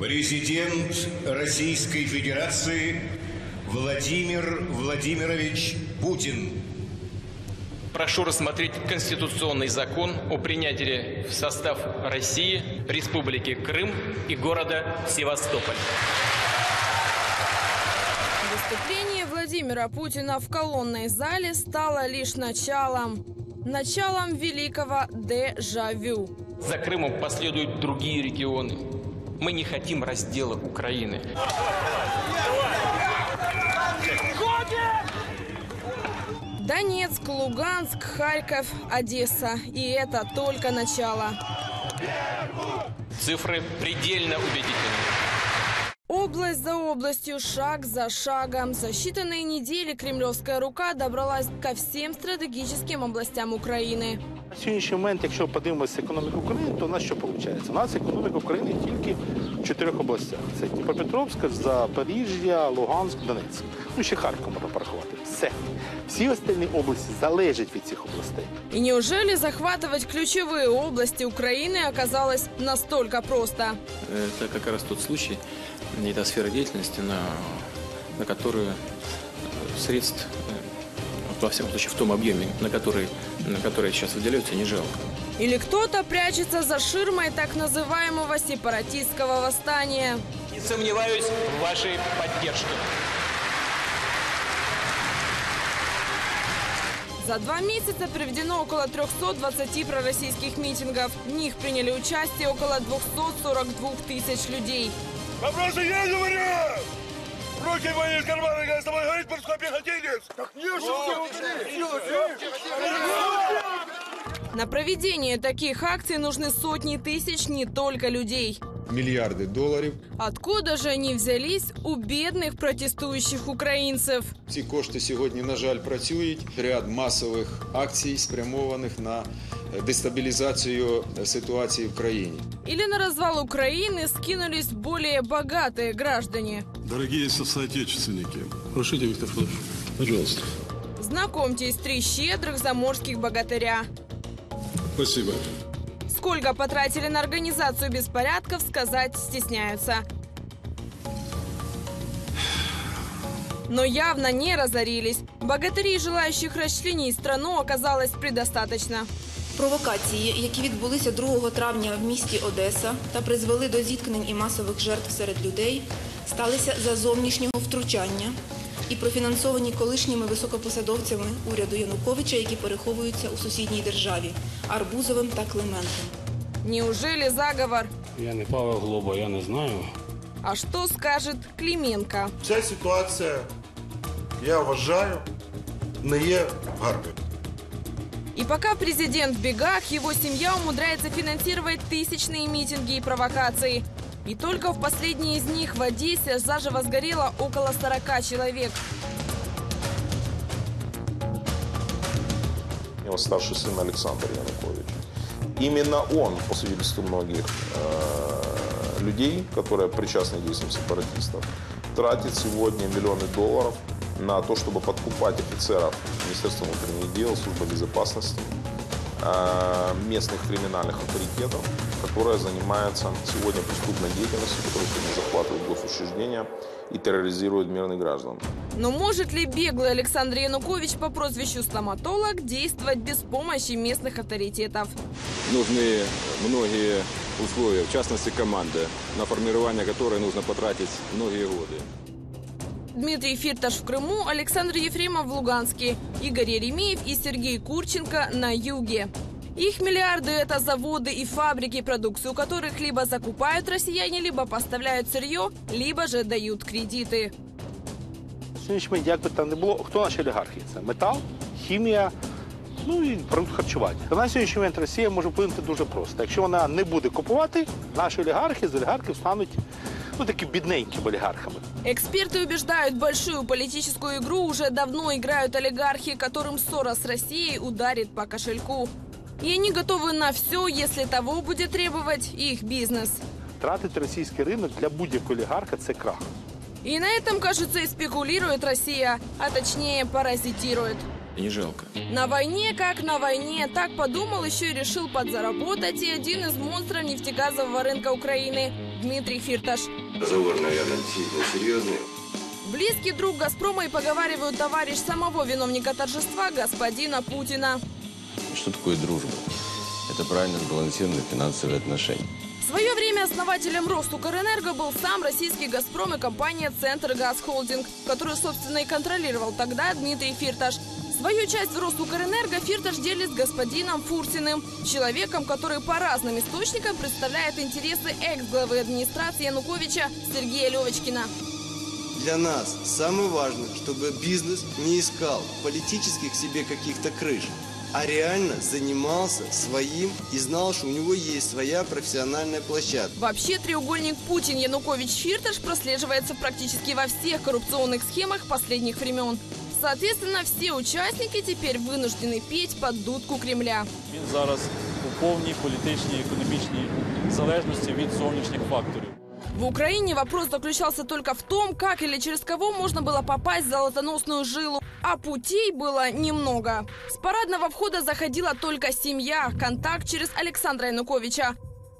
Президент Российской Федерации Владимир Владимирович Путин. Прошу рассмотреть конституционный закон о принятии в состав России, Республики Крым и города Севастополь. Выступление Владимира Путина в колонной зале стало лишь началом. Началом великого дежавю. За Крымом последуют другие регионы. Мы не хотим раздела Украины. Донецк, Луганск, Харьков, Одесса. И это только начало. Цифры предельно убедительны. Область за областью, шаг за шагом. За считанные недели кремлевская рука добралась ко всем стратегическим областям Украины. На сьогоднішній момент, якщо подивимося економіку України, то у нас що виходить? У нас економіка України тільки в чотирьох областях: це Дніпропетровськ, Запоріжжя, Луганськ, Донецьк. Ну ще Харків можна порахувати. Все. Всі остальні області залежать від цих областей. И неужели захватывать ключевые области Украины оказалось настолько просто? Это как раз тот случай, и та сфера деятельности, на, на которую э, средств, э, во всяком случае, в том объеме, на который, на который сейчас выделяются, не жалко. Или кто-то прячется за ширмой так называемого сепаратистского восстания? Не сомневаюсь в вашей поддержке. За два месяца проведено около 320 пророссийских митингов. В них приняли участие около 242 тысяч людей. Вопросы есть, говорю? Руки мои из кармана, когда с тобой говорить, морской пехотинец! Так не На проведение таких акций нужны сотни тысяч не только людей. мільярди доларів. Откуда же они взялись у бедных протестующих украинцев? Ці кошти сьогодні, на жаль, працюють. Ряд масових акцій спрямованих на дестабілізацію ситуації в країні. Или на развал Украины скинулись более богатые граждане? Дорогие соотечественники, Разрешите, Виктор Федорович? пожалуйста. Знакомьтесь, три щедрых заморских богатыря. Спасибо. Сколько потратили на организацию беспорядков, сказать стесняются. Но явно не разорились. Богатырей, желающих расчленить страну, оказалось предостаточно. Провокації, які відбулися 2 травня в місті Одеса та призвели до зіткнень і масових жертв серед людей, сталися за зовнішнього втручання і профінансовані колишніми високопосадовцями уряду Януковича, які переховуються у сусідній державі Арбузовим та Климентом. Неужели заговор? Я не Павел Глоба, я не знаю. А что скажет Клименко? Ця ситуація, я вважаю, не є гарною. И пока президент в бегах, его семья умудряется финансировать тысячные митинги и провокации. И только в последние из них в Одессе заживо сгорело около 40 человек. его старший сын Александр Янукович. Именно он, по свидетельству многих э, людей, которые причастны к действиям сепаратистов, тратит сегодня миллионы долларов на то, чтобы подкупать офицеров Министерства внутренних дел, Службы безопасности, э, местных криминальных авторитетов, которые занимаются сегодня преступной деятельностью, которые сегодня захватывают госучреждения и терроризируют мирных граждан. Но может ли беглый Александр Янукович по прозвищу стоматолог действовать без помощи местных авторитетов? Нужны многие условия, в частности команда, на формирование которой нужно потратить многие годы. Дмитрий Фирташ в Крыму, Александр Ефремов в Луганске, Игорь Еремеев и Сергей Курченко на юге. Их миллиарды – это заводы и фабрики, продукцию которых либо закупают россияне, либо поставляют сырье, либо же дают кредиты. На сьогоднішній момент, як би там не було, хто наші олігархи? Це метал, хімія, ну і продукт харчування. Та на сьогоднішній момент Росія може вплинути дуже просто. Якщо вона не буде купувати, наші олігархи з олігархів стануть ну, такими бідненькими олігархами. Эксперты убеждают, большую политическую игру уже давно играют олигархи, которым ссора с Россией ударит по кошельку. И они готовы на все, если того будет требовать их бизнес. Тратити російський ринок для будь-якого олігарха це крах. И на этом, кажется, и спекулирует Россия, а точнее паразитирует. Не жалко. На войне, как на войне, так подумал еще и решил подзаработать и один из монстров нефтегазового рынка Украины. Дмитрий Фирташ. Разговор, наверное, действительно серьезный. Близкий друг «Газпрома» и поговаривают товарищ самого виновника торжества господина Путина. Что такое дружба? Это правильно сбалансированные финансовые отношения. В свое время основателем Ростукрэнерго был сам российский «Газпром» и компания «Центр Газ Холдинг», которую, собственно, и контролировал тогда Дмитрий Фирташ. Свою часть в Ростукрэнерго Фирташ делит с господином Фурсиным, человеком, который по разным источникам представляет интересы экс-главы администрации Януковича Сергея Левочкина. Для нас самое важное, чтобы бизнес не искал политических себе каких-то крыш, а реально занимался своим и знал, что у него есть своя профессиональная площадка. Вообще треугольник Путин-Янукович-Фирташ прослеживается практически во всех коррупционных схемах последних времен. Соответственно, все участники теперь вынуждены петь под дудку Кремля. Він зараз у повній політичній економічній залежності від зовнішніх факторів. В Украине вопрос заключался только в том, как или через кого можно было попасть в золотоносную жилу. А путей было немного. С парадного входа заходила только семья, контакт через Александра Януковича.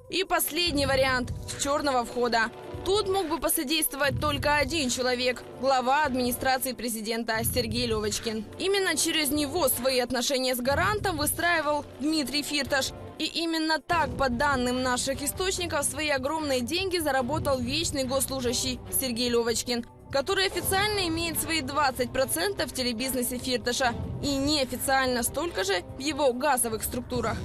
И последний вариант – с черного входа. Тут мог бы посодействовать только один человек – глава администрации президента Сергей Левочкин. Именно через него свои отношения с гарантом выстраивал Дмитрий Фирташ. И именно так, по данным наших источников, свои огромные деньги заработал вечный госслужащий Сергей Левочкин, который официально имеет свои 20% в телебизнесе Фирташа и неофициально столько же в его газовых структурах.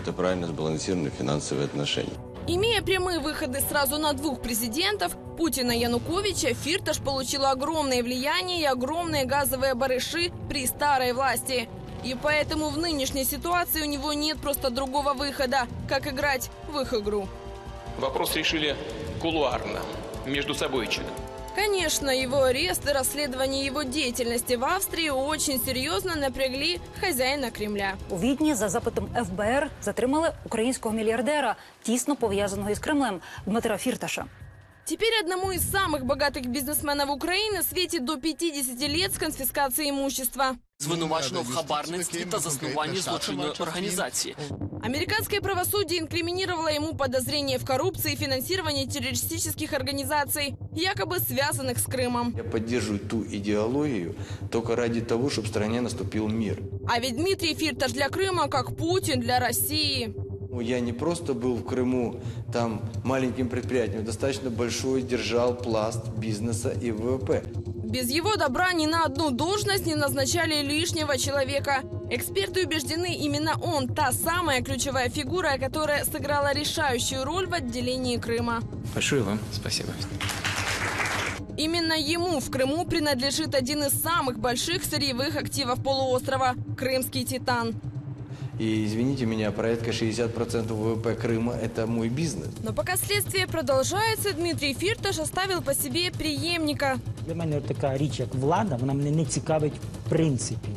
Это правильно сбалансированные финансовые отношения. Имея прямые выходы сразу на двух президентов, Путина и Януковича, Фирташ получил огромное влияние и огромные газовые барыши при старой власти. И поэтому в нынешней ситуации у него нет просто другого выхода, как играть в их игру. Вопрос решили кулуарно, между собойчик. Конечно, его арест и расследование его деятельности в Австрии очень серьезно напрягли хозяина Кремля. У Відні за запитом ФБР затримали українського мільярдера, тісно пов'язаного із Кремлем Дмитра Фірташа. Теперь одному из самых богатых бизнесменов Украины светит до 50 лет с конфискацией имущества. Звинувачено в хабарництві та заснуванні злочинної організації. Американское правосудие инкриминировало ему подозрение в коррупции и финансировании террористических организаций, якобы связанных с Крымом. Я поддерживаю ту идеологию только ради того, чтобы в стране наступил мир. А ведь Дмитрий Фирташ для Крыма как Путин для России. Ну, Я не просто был в Крыму там маленьким предприятием, достаточно большой держал пласт бизнеса и ВВП. Без его добра ни на одну должность не назначали лишнего человека. Эксперты убеждены, именно он та самая ключевая фигура, которая сыграла решающую роль в отделении Крыма. Большое вам спасибо. Именно ему в Крыму принадлежит один из самых больших сырьевых активов полуострова – Крымский Титан. И извините меня, порядка 60% ВВП Крыма – это мой бизнес. Но пока следствие продолжается, Дмитрий Фирташ оставил по себе преемника. Для мене така річ, як влада, вона мене не цікавить в принципі.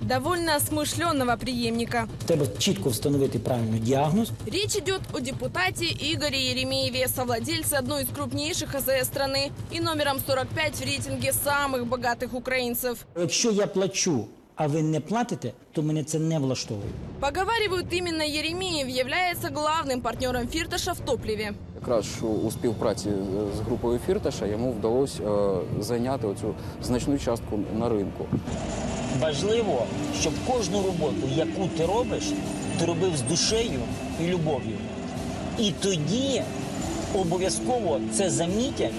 Довольно осмышленного преемника. Треба чітко встановити правильний діагноз. Речь идет о депутате Игоре Еремееве, совладельце одной из крупнейших АЗС страны и номером 45 в рейтинге самых богатых украинцев. Якщо я плачу, а ви не платите, то мене це не влаштовує. Поговаривают, именно Еремеев является главным партнером Фирташа в топливе. Якраз у співпраці з групою Фірташа йому вдалося е, зайняти оцю значну частку на ринку. Важливо, щоб кожну роботу, яку ти робиш, ти робив з душею і любов'ю. І тоді обов'язково це замітять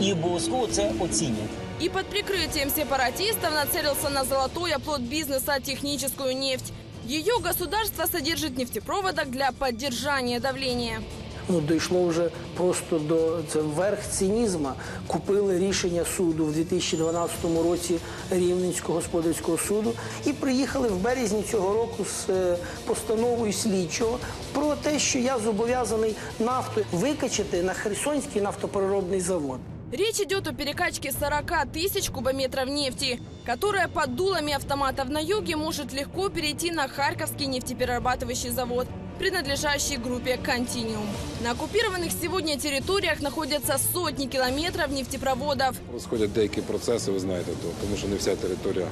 і обов'язково це оцінять. И под прикрытием сепаратистов нацелился на золотой оплот бизнеса техническую нефть. Ее государство содержит в нефтепроводах для поддержания давления. Ну, дійшло вже просто до це верх цинізму. Купили рішення суду в 2012 році Рівненського господарського суду і приїхали в березні цього року з е, постановою слідчого про те, що я зобов'язаний нафту викачати на Херсонський нафтопереробний завод. Речь идет о перекачке 40 тысяч кубометров нефти, которая под дулами автоматов на юге может легко перейти на Харьковский нефтеперерабатывающий завод, принадлежащий группе «Континиум». На оккупированных сегодня территориях находятся сотни километров нефтепроводов. Розходять деякі процеси, ви знаєте, то, тому що не вся територія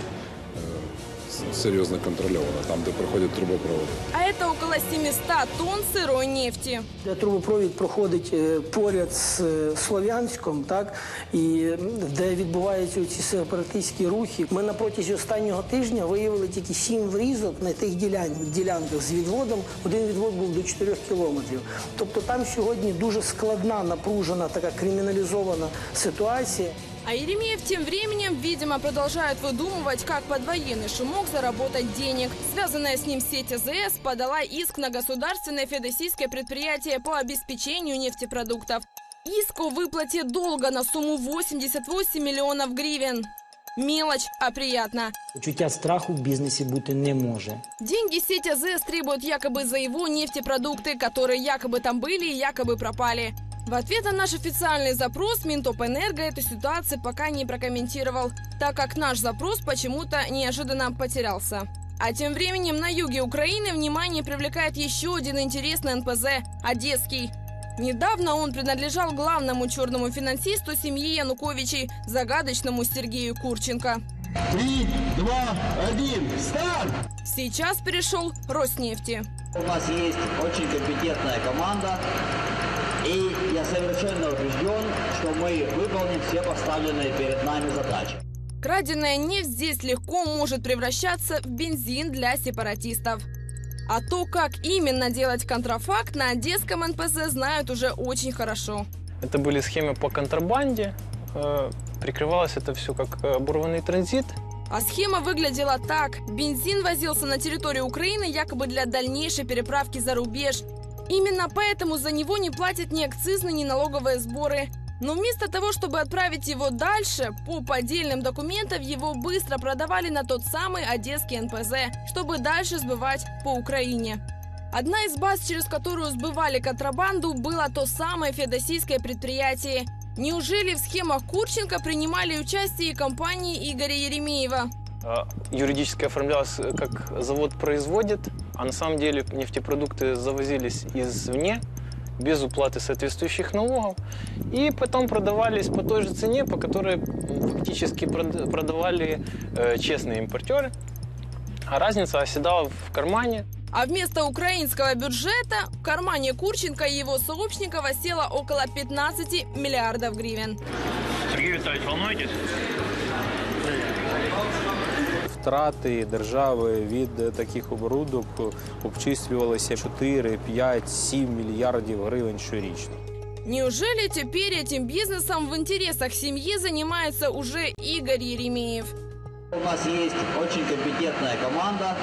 Серйозно контрольована, там, де проходять трубопроводи. А это около 700 тонн сырой нефти. Трубопровід проходить е, поряд з е, Слов'янськом, так і де відбуваються ці сепаратистські рухи. Ми на протязі останнього тижня виявили тільки сім врізок на тих ділянках з відводом. Один відвод був до 4 кілометрів. Тобто там сьогодні дуже складна, напружена, така криміналізована ситуація. А Еремеев тем временем, видимо, продолжает выдумывать, как под военный шумок заработать денег. Связанная с ним сеть АЗС подала иск на государственное федосийское предприятие по обеспечению нефтепродуктов. Иск о выплате долга на сумму 88 миллионов гривен. Мелочь, а приятно. Почуття страху в бізнесі бути не може. Деньги сеть АЗС требует якобы за его нефтепродукты, которые якобы там были и якобы пропали. В ответ на наш официальный запрос Минтопэнерго эту ситуацию пока не прокомментировал, так как наш запрос почему-то неожиданно потерялся. А тем временем на юге Украины внимание привлекает еще один интересный НПЗ – Одесский. Недавно он принадлежал главному черному финансисту семьи Януковичей, загадочному Сергею Курченко. Три, два, один, старт! Сейчас перешел Роснефти. У нас есть очень компетентная команда, совершенно убежден, что мы выполним все поставленные перед нами задачи. Краденая нефть здесь легко может превращаться в бензин для сепаратистов. А то, как именно делать контрафакт на одесском НПЗ, знают уже очень хорошо. Это были схемы по контрабанде. Э, Прикрывалось это все как э, оборванный транзит. А схема выглядела так. Бензин возился на территорию Украины якобы для дальнейшей переправки за рубеж. Именно поэтому за него не платят ни акцизные, ни налоговые сборы. Но вместо того, чтобы отправить его дальше, по поддельным документам его быстро продавали на тот самый одесский НПЗ, чтобы дальше сбывать по Украине. Одна из баз, через которую сбывали контрабанду, было то самое федосийское предприятие. Неужели в схемах Курченко принимали участие и компании Игоря Еремеева? Э, Юридически оформлялось э, как завод производит, а на самом деле нефтепродукты завозились извне без уплаты соответствующих налогов и потом продавались по той же цене, по которой фактически прод- продавали э, честные импортеры. А разница оседала в кармане. А вместо украинского бюджета в кармане Курченко и его сообщников осело около 15 миллиардов гривен. Сергей Витальевич, волнуетесь? Втрати держави від е, таких оборудок обчислювалися 4, 5, 7 мільярдів гривень щорічно. Неужели теперь этим бизнесом в интересах семьи занимается уже Игорь Еремеев? У нас есть очень компетентная команда,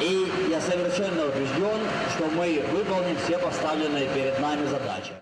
и я совершенно убежден, что мы выполним все поставленные перед нами задачи.